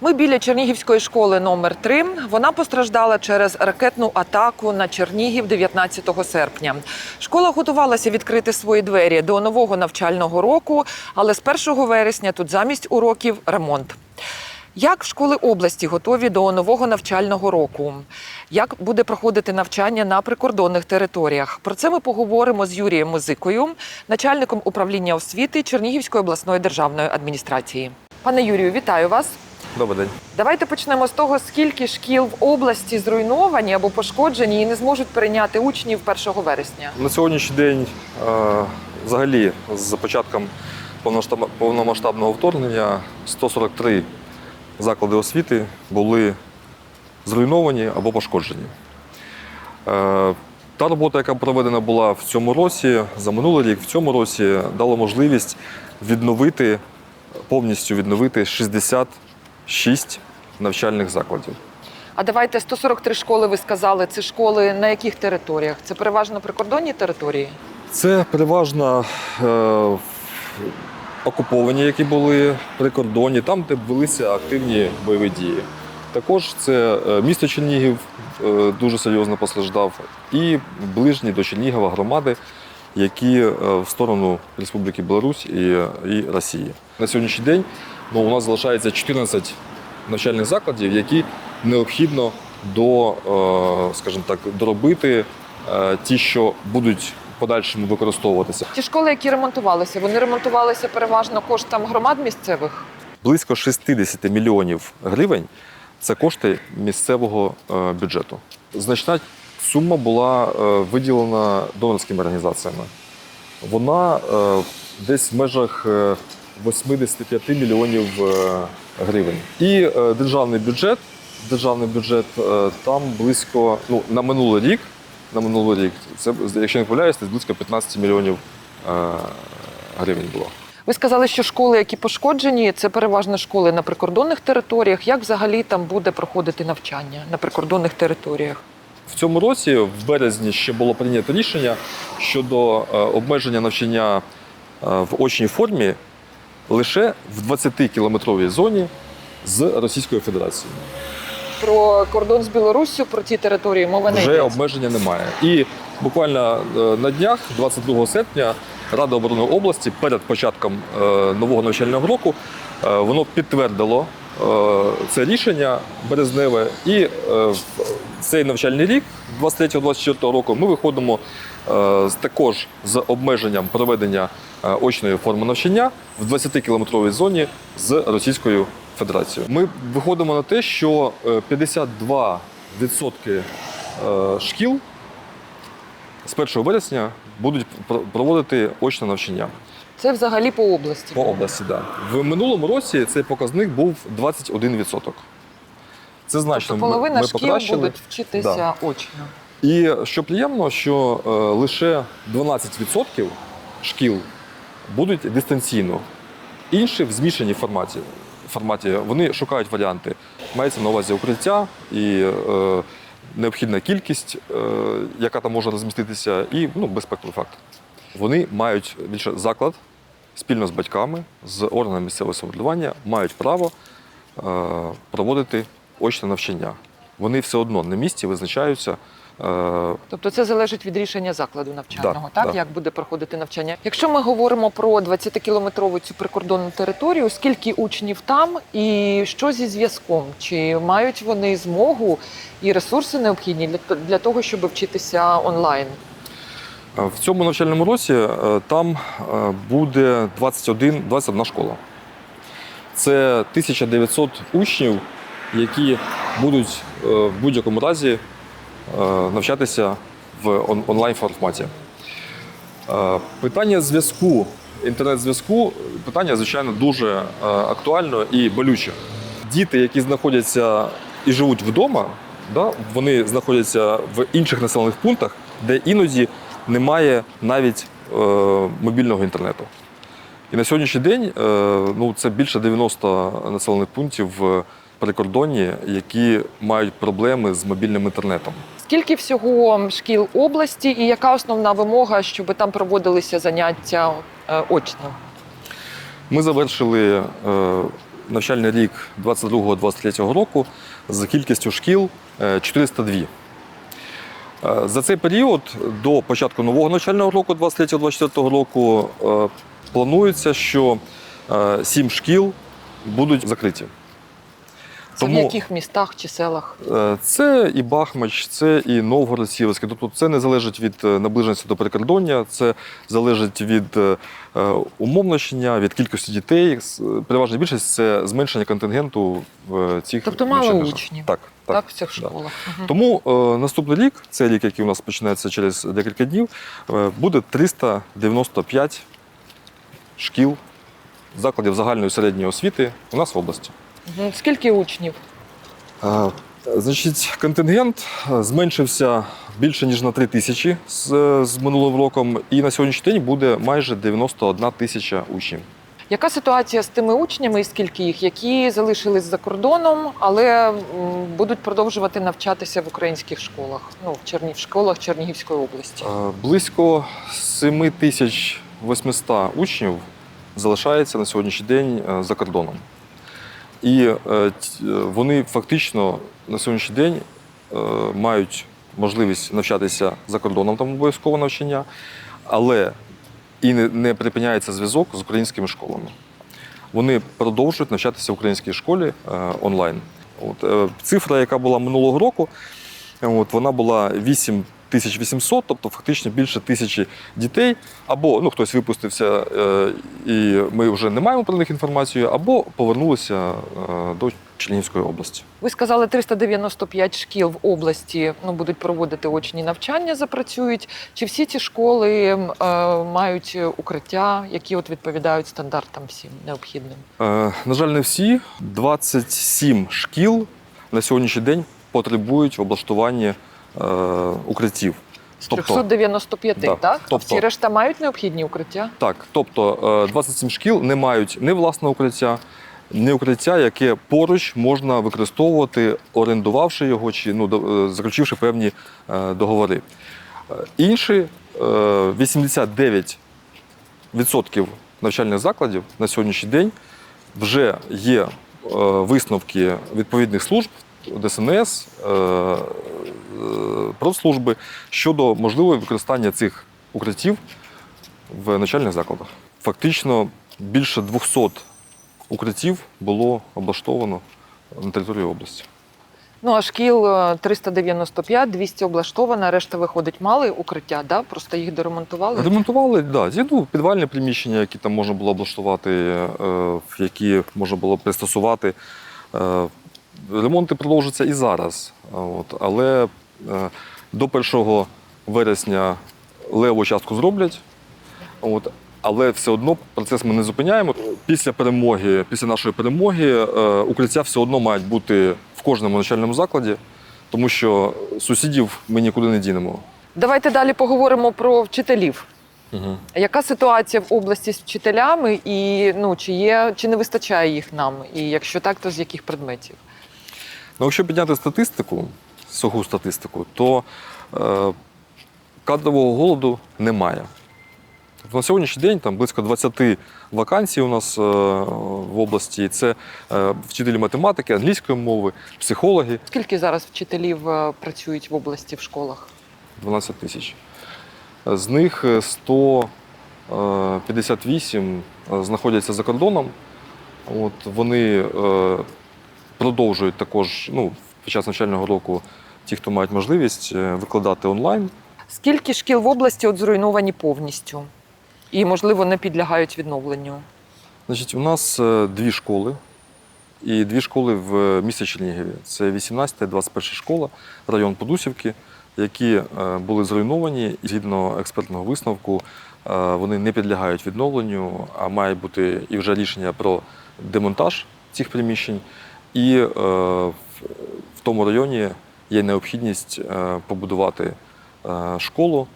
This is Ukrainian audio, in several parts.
Ми біля Чернігівської школи номер 3 Вона постраждала через ракетну атаку на Чернігів 19 серпня. Школа готувалася відкрити свої двері до нового навчального року, але з 1 вересня тут замість уроків ремонт. Як школи області готові до нового навчального року? Як буде проходити навчання на прикордонних територіях? Про це ми поговоримо з Юрієм Музикою, начальником управління освіти Чернігівської обласної державної адміністрації. Пане Юрію, вітаю вас. Добрий день. Давайте почнемо з того, скільки шкіл в області зруйновані або пошкоджені і не зможуть прийняти учнів 1 вересня. На сьогоднішній день, е, взагалі, з початком повномасштабного вторгнення 143 заклади освіти були зруйновані або пошкоджені. Е, Та робота, яка проведена була в цьому році, за минулий рік, в цьому році, дала можливість відновити, повністю відновити 66 навчальних закладів. А давайте 143 школи. Ви сказали, це школи на яких територіях? Це переважно прикордонні території. Це переважно е, окуповані, які були при кордоні, там, де велися активні бойові дії. Також це е, місто Чернігів е, дуже серйозно постраждав, і ближні до Чернігова громади, які е, в сторону Республіки Білорусь і, і Росії. На сьогоднішній день ну, у нас залишається 14 навчальних закладів, які необхідно до, е, скажімо так, доробити е, ті, що будуть в подальшому використовуватися. Ті школи, які ремонтувалися, вони ремонтувалися переважно коштом громад місцевих. Близько 60 мільйонів гривень це кошти місцевого е, бюджету. Значна сума була виділена донорськими організаціями. Вона десь в межах 85 мільйонів е, гривень. І е, державний бюджет, державний бюджет е, там близько ну, на минулий рік. На минулий рік це, якщо не помиляюсь, десь близько 15 мільйонів гривень було. Ви сказали, що школи, які пошкоджені, це переважно школи на прикордонних територіях. Як взагалі там буде проходити навчання на прикордонних територіях? В цьому році, в березні, ще було прийнято рішення щодо обмеження навчання в очній формі лише в 20-кілометровій зоні з Російською Федерацією. Про кордон з Білоруссю, про ті території мова не Вже обмеження немає. І буквально е, на днях, 22 серпня, Рада оборони області перед початком е, нового навчального року е, воно підтвердило це рішення березневе. І е, в цей навчальний рік, 23-24 року, ми виходимо е, також з обмеженням проведення е, очної форми навчання в 20-кілометровій зоні з Російською Федерацією. Ми виходимо на те, що е, 52% е, шкіл з 1 вересня будуть пр- проводити очне навчання Це взагалі по області. по області. Да. В минулому році цей показник був 21%. Це значно Тобто половина ми шкіл покращили. будуть вчитися Да. очно. І що приємно, що е, лише 12% шкіл будуть дистанційно. Інші в змішаній форматі. форматі. Вони шукають варіанти. Мається на увазі укриття і е, необхідна кількість, е, яка там може розміститися, і ну, безпековий фактор. Вони мають більше заклад спільно з батьками, з органами місцевого самоврядування, мають право е, проводити очне навчання. Вони все одно на місці визначаються. е, Тобто це залежить від рішення закладу навчального, Да, так да. як буде проходити навчання. Якщо ми говоримо про 20-кілометрову цю прикордонну територію, скільки учнів там і що зі зв'язком? Чи мають вони змогу і ресурси необхідні для, для того, щоб вчитися онлайн? Е, В цьому навчальному році е, там е, буде 21, 21 школа. Це 1900 учнів, які будуть в будь-якому разі навчатися в онлайн форматі. Е, Питання зв'язку, інтернет-зв'язку, питання, звичайно, дуже актуально і болюче. Діти, які знаходяться і живуть вдома, вони знаходяться в інших населених пунктах, де іноді немає навіть е, мобільного інтернету. І на сьогоднішній день е, ну, це більше 90 населених пунктів в прикордонні, які мають проблеми з мобільним інтернетом. Скільки всього шкіл області і яка основна вимога, щоб там проводилися заняття е, очно? Ми завершили е, навчальний рік 22-23 року з кількістю шкіл е, 402. Е, За цей період до початку нового навчального року, 23-24 року, е, планується, що е, сім шкіл будуть закриті. Це в яких містах чи селах? Це і Бахмач, це і Новгород Сіверський. Тобто це не залежить від наближеності до перекордоння, це залежить від умовнощення, від кількості дітей. Переважна більшість це зменшення контингенту в цих Тобто мало учнів. Так, так. Так, в цих да. школах. Тому е, наступний рік, цей рік, який у нас починається через декілька днів, е, буде 395 шкіл, закладів загальної середньої освіти у нас в області. Скільки учнів? Е, Значить, контингент е, зменшився більше ніж на 3 тисячі з, з минулим роком, і на сьогоднішній день буде майже 91 тисяча учнів. Яка ситуація з тими учнями, і скільки їх, які залишились за кордоном, але будуть продовжувати навчатися в українських школах, ну в Черні... в школах Чернігівської області? Е, Близько 7800 учнів залишається на сьогоднішній день е, за кордоном. І е, вони фактично на сьогоднішній день мають можливість навчатися за кордоном, там обов'язкове навчання, але і не, припиняється зв'язок з українськими школами. Вони продовжують навчатися в українській школі е, онлайн. От, е, цифра, яка була минулого року, От, вона була 8800, тобто фактично більше тисячі дітей, або ну, хтось випустився, е, і ми вже не маємо про них інформацію, або повернулися е, до Чернігівської області. Ви сказали, 395 шкіл в області ну, будуть проводити очні навчання, запрацюють. Чи всі ці школи е, мають укриття, які от відповідають стандартам всім необхідним? Е, на жаль, не всі. 27 шкіл на сьогоднішній день потребують в облаштуванні укриттів. Тобто- 395, Да. так? Тобто- Всі решта мають необхідні укриття? Так, тобто е, 27 шкіл не мають ні власного укриття, ні укриття, яке поруч можна використовувати, орендувавши його чи ну, е, заключивши певні е, договори. Е, Інші е, 89% навчальних закладів на сьогоднішній день вже є е, висновки відповідних служб ДСНС, е, е, профслужби щодо можливого використання цих укриттів в навчальних закладах. Фактично більше 200 укриттів було облаштовано на території області. Ну а шкіл е, 395, 200 облаштовано, решта виходить мали укриття, да? просто їх доремонтували. Ремонтували, да, ці, ну, підвальні приміщення, які там можна було облаштувати, е, які можна було пристосувати. Е, Ремонти продовжуються і зараз. От, але е, до 1 вересня леву частку зроблять. От, але все одно процес ми не зупиняємо. Після перемоги, після нашої перемоги, е, укриття все одно мають бути в кожному навчальному закладі, тому що сусідів ми нікуди не дінемо. Давайте далі поговоримо про вчителів. Угу. Яка ситуація в області з вчителями, і ну чи є, чи не вистачає їх нам? І якщо так, то з яких предметів? Ну, якщо підняти статистику, суху статистику, то е, кадрового голоду немає. На сьогоднішній день там близько 20 вакансій у нас е, в області. Це е, вчителі математики, англійської мови, психологи Скільки зараз вчителів е, працюють в області в школах? 12 тисяч. З них е, 158 е, знаходяться за кордоном. От вони е, продовжують також ну, під час навчального року ті, хто мають можливість е, викладати онлайн. Скільки шкіл в області от зруйновані повністю? І, можливо, не підлягають відновленню? Значить, у нас е, дві школи. І дві школи в місті Чернігові. Це 18 та 21 школа, район Подусівки, які е, були зруйновані. І згідно експертного висновку, е, вони не підлягають відновленню, а має бути і вже рішення про демонтаж цих приміщень. І е, в тому районі є необхідність е, побудувати е, школу.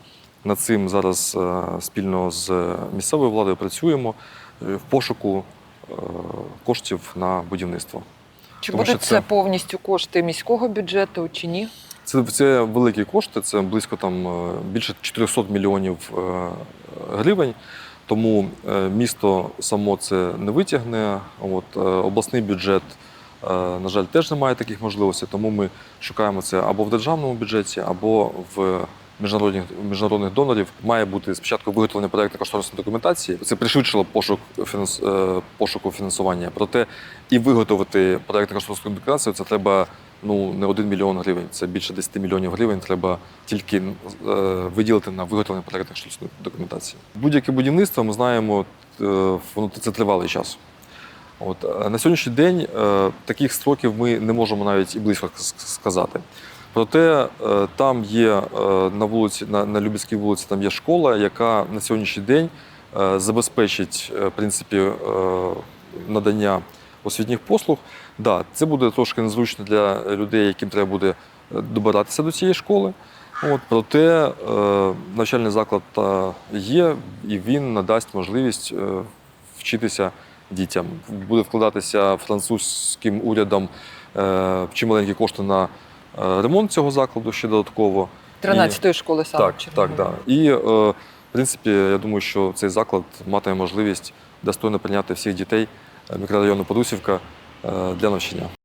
Над цим зараз е, спільно з місцевою владою працюємо в пошуку коштів на будівництво. Чи Тому будуть це... це- повністю кошти міського бюджету чи ні? Це, це великі кошти, це близько там більше 400 мільйонів гривень. тому місто само це не витягне. От, обласний бюджет, на жаль, теж не має таких можливостей, тому ми шукаємо це або в державному бюджеті, або в міжнародних, міжнародних донорів. Має бути спочатку виготовлення проєктно кошторисної документації. Це пришвидшило пошук фінанс, е, пошуку фінансування. Проте і виготовити проєктно кошторисну документацію це треба ну не 1 мільйон гривень, це більше 10 мільйонів гривень. Треба тільки е, виділити на виготовлення кошторисної документації. Будь-яке будівництво ми знаємо, е, воно це тривалий час. От е, на сьогоднішній день е, таких строків ми не можемо навіть і близько сказати. Проте е, там є на вулиці, на, на Любецькій вулиці, там є школа, яка на сьогоднішній день забезпечить в принципі, надання освітніх послуг. Да, це буде трошки незручно для людей, яким треба буде добиратися до цієї школи. От, проте навчальний заклад є, і він надасть можливість вчитися дітям. Буде вкладатися французьким урядом е, чималенькі кошти на е, ремонт цього закладу ще додатково. 13-ї школи саме. Так, так, так. І е, в принципі, я думаю, що цей заклад матиме можливість достойно прийняти всіх дітей мікрорайону Подусівка для навчання.